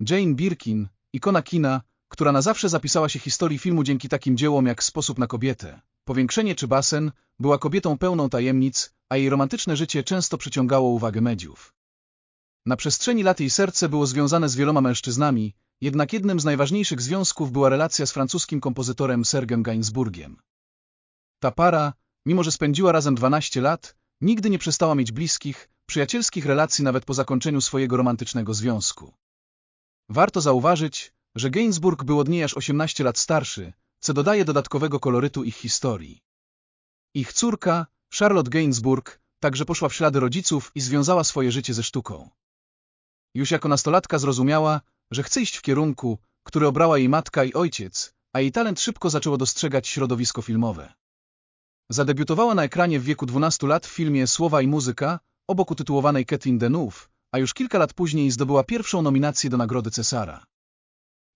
Jane Birkin, ikona kina, która na zawsze zapisała się historii filmu dzięki takim dziełom jak Sposób na kobietę, Powiększenie czy Basen, była kobietą pełną tajemnic, a jej romantyczne życie często przyciągało uwagę mediów. Na przestrzeni lat jej serce było związane z wieloma mężczyznami, jednak jednym z najważniejszych związków była relacja z francuskim kompozytorem Sergem Gainsbourgiem. Ta para, mimo że spędziła razem 12 lat, nigdy nie przestała mieć bliskich, przyjacielskich relacji nawet po zakończeniu swojego romantycznego związku. Warto zauważyć, że Gainsbourg był od niej aż 18 lat starszy, co dodaje dodatkowego kolorytu ich historii. Ich córka, Charlotte Gainsbourg, także poszła w ślady rodziców i związała swoje życie ze sztuką. Już jako nastolatka zrozumiała, że chce iść w kierunku, który obrała jej matka i ojciec, a jej talent szybko zaczęło dostrzegać środowisko filmowe. Zadebiutowała na ekranie w wieku 12 lat w filmie Słowa i muzyka, obok utytułowanej Catherine Deneuve, a już kilka lat później zdobyła pierwszą nominację do Nagrody Cesara.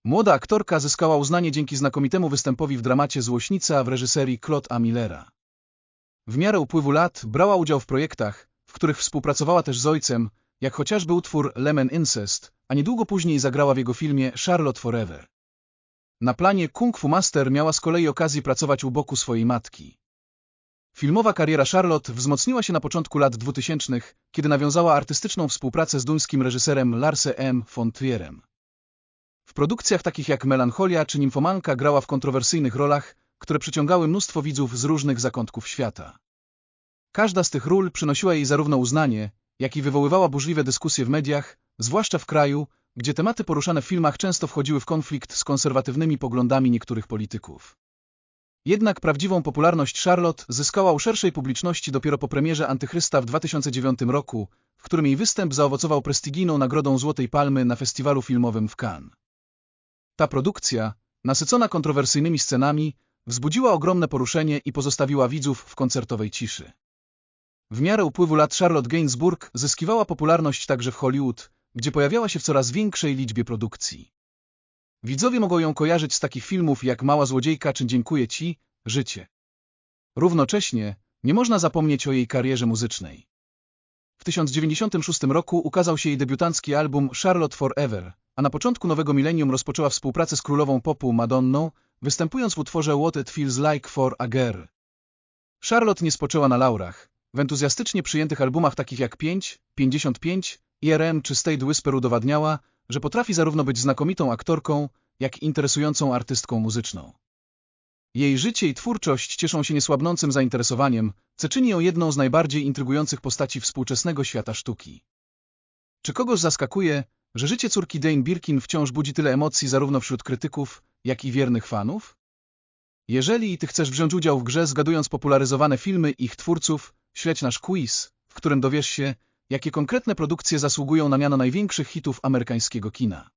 Młoda aktorka zyskała uznanie dzięki znakomitemu występowi w dramacie Złośnica w reżyserii Claude A. Millera. W miarę upływu lat brała udział w projektach, w których współpracowała też z ojcem, jak chociażby utwór Lemon Incest, a niedługo później zagrała w jego filmie Charlotte Forever. Na planie Kung Fu Master miała z kolei okazję pracować u boku swojej matki. Filmowa kariera Charlotte wzmocniła się na początku lat 2000, kiedy nawiązała artystyczną współpracę z duńskim reżyserem Larse M. von Trierem. W produkcjach takich jak Melancholia czy Nimfomanka grała w kontrowersyjnych rolach, które przyciągały mnóstwo widzów z różnych zakątków świata. Każda z tych ról przynosiła jej zarówno uznanie, jak i wywoływała burzliwe dyskusje w mediach, zwłaszcza w kraju, gdzie tematy poruszane w filmach często wchodziły w konflikt z konserwatywnymi poglądami niektórych polityków. Jednak prawdziwą popularność Charlotte zyskała u szerszej publiczności dopiero po premierze Antychrysta w 2009 roku, w którym jej występ zaowocował prestigyjną nagrodą Złotej Palmy na festiwalu filmowym w Cannes. Ta produkcja, nasycona kontrowersyjnymi scenami, wzbudziła ogromne poruszenie i pozostawiła widzów w koncertowej ciszy. W miarę upływu lat Charlotte Gainsbourg zyskiwała popularność także w Hollywood, gdzie pojawiała się w coraz większej liczbie produkcji. Widzowie mogą ją kojarzyć z takich filmów jak Mała Złodziejka czy Dziękuję Ci, Życie. Równocześnie nie można zapomnieć o jej karierze muzycznej. W 1996 roku ukazał się jej debiutancki album Charlotte Forever, a na początku nowego milenium rozpoczęła współpracę z królową popu Madonną, występując w utworze What It Feels Like for a Girl. Charlotte nie spoczęła na laurach. W entuzjastycznie przyjętych albumach takich jak 5, 55, IRM czy State Whisper udowadniała, że potrafi zarówno być znakomitą aktorką, jak i interesującą artystką muzyczną. Jej życie i twórczość cieszą się niesłabnącym zainteresowaniem, co czyni ją jedną z najbardziej intrygujących postaci współczesnego świata sztuki. Czy kogoś zaskakuje, że życie córki Dane Birkin wciąż budzi tyle emocji zarówno wśród krytyków, jak i wiernych fanów? Jeżeli ty chcesz wziąć udział w grze zgadując popularyzowane filmy ich twórców, śledź nasz quiz, w którym dowiesz się, jakie konkretne produkcje zasługują na miano największych hitów amerykańskiego kina.